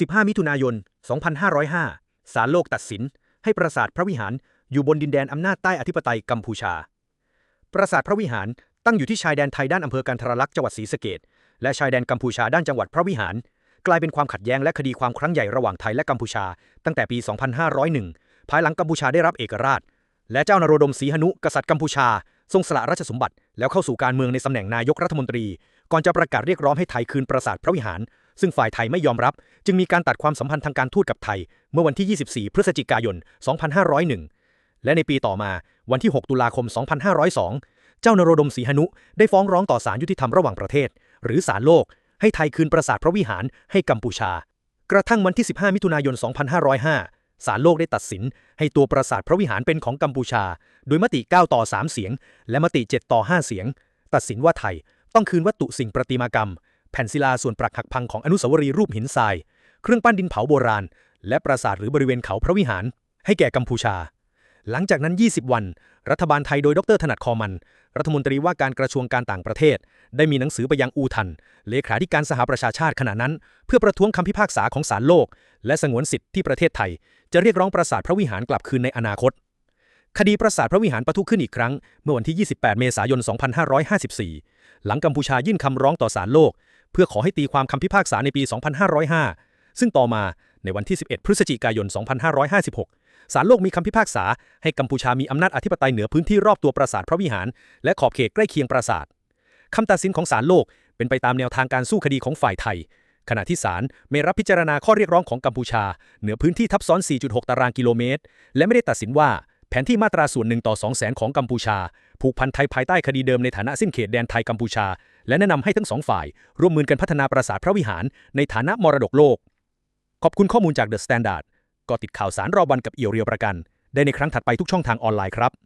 15 มิถุนายน 2505 ศาลโลกตัดสิน ให้ปราสาทพระวิหารอยู่บนดินแดนอำนาจใต้อธิปไตยกัมพูชา ปราสาทพระวิหารตั้งอยู่ที่ชายแดนไทยด้านอำเภอกันทรลักษณ์จังหวัดศรีสะเกษและชายแดนกัมพูชาด้านจังหวัดพระวิหาร กลายเป็นความขัดแย้งและคดีความครั้งใหญ่ระหว่างไทยและกัมพูชา ตั้งแต่ปี 2501 ภายหลังกัมพูชาได้รับเอกราช และเจ้านโรดมศรีหนุกษัตริย์กัมพูชา ทรงสละราชสมบัติ แล้วเข้าสู่การเมืองในตำแหน่งนายกรัฐมนตรี ก่อนจะประกาศเรียกร้องให้ไทยคืนปราสาทพระวิหารซึ่งฝ่ายไทยไม่ยอมรับ จึงมีการตัดความสัมพันธ์ทางการทูตกับไทย เมื่อวันที่ 24 พฤศจิกายน 2501 และในปีต่อมาวันที่ 6 ตุลาคม 2502 เจ้านโรดมศรีหนุ ได้ฟ้องร้องต่อศาลยุติธรรมระหว่างประเทศ หรือศาลโลก ให้ไทยคืนปราสาทพระวิหารให้กัมพูชา กระทั่งวันที่ 15 มิถุนายน 2505 ศาลโลกได้ตัดสิน ให้ตัวปราสาทพระวิหารเป็นของกัมพูชา โดยมติ 9 ต่อ 3 เสียง และมติ 7 ต่อ 5 เสียง ตัดสินว่าไทยต้องคืนวัตถุสิ่งประติมากรรม แผ่นศิลาส่วนปรักหักพังของอนุสาวรีย์รูปหินทราย เครื่องปั้นดินเผาโบราณ และปราสาทหรือบริเวณเขาพระวิหาร ให้แก่กัมพูชา หลังจากนั้น 20 วัน รัฐบาลไทยโดยดรถนัดคอมัน รัฐมนตรีว่าการกระทรวงการต่างประเทศ ได้มีหนังสือไปยังอูทัน เลขาธิการสหประชาชาติขณะนั้น เพื่อประท้วงคำพิพากษาของศาลโลก และสงวนสิทธิ์ที่ประเทศไทย จะเรียกร้องปราสาทพระวิหารกลับคืนในอนาคตคดีปราสาทพระวิหารปะทุขึ้นอีกครั้ง เมื่อวันที่ 28 เมษายน 2554 หลังกัมพูชายื่นคำร้องต่อศาลโลก เพื่อขอให้ตีความคำพิพากษาในปี 2505 ซึ่งต่อมาในวันที่ 11 พฤศจิกายน 2556 ศาลโลกมีคำพิพากษา ให้กัมพูชามีอำนาจอธิปไตยเหนือพื้นที่รอบตัวปราสาทพระวิหาร และขอบเขตใกล้เคียงปราสาทคำตัดสินของศาลโลกเป็นไปตามแนวทางการสู้คดีของฝ่ายไทย ขณะที่ศาลไม่รับพิจารณาข้อเรียกร้องของกัมพูชา เหนือพื้นที่ทับซ้อน 4.6 ตารางกิโลเมตร และไม่ได้ตัดสินว่า แผนที่มาตราส่วนหนึ่งต่อ2แสนของกัมพูชา ผูกพันไทยภายใต้คดีเดิมในฐานะสิ้นเขตแดนไทยกัมพูชา และแนะนำให้ทั้งสองฝ่าย ร่วมมือกันพัฒนาปราสาทพระวิหาร ในฐานะมรดกโลก ขอบคุณข้อมูลจากเดอะสแตนดาร์ดก็ติดข่าวสารรอวันกับเอี่ยวเรียวประกัน ได้ในครั้งถัดไปทุกช่องทางออนไลน์ครับ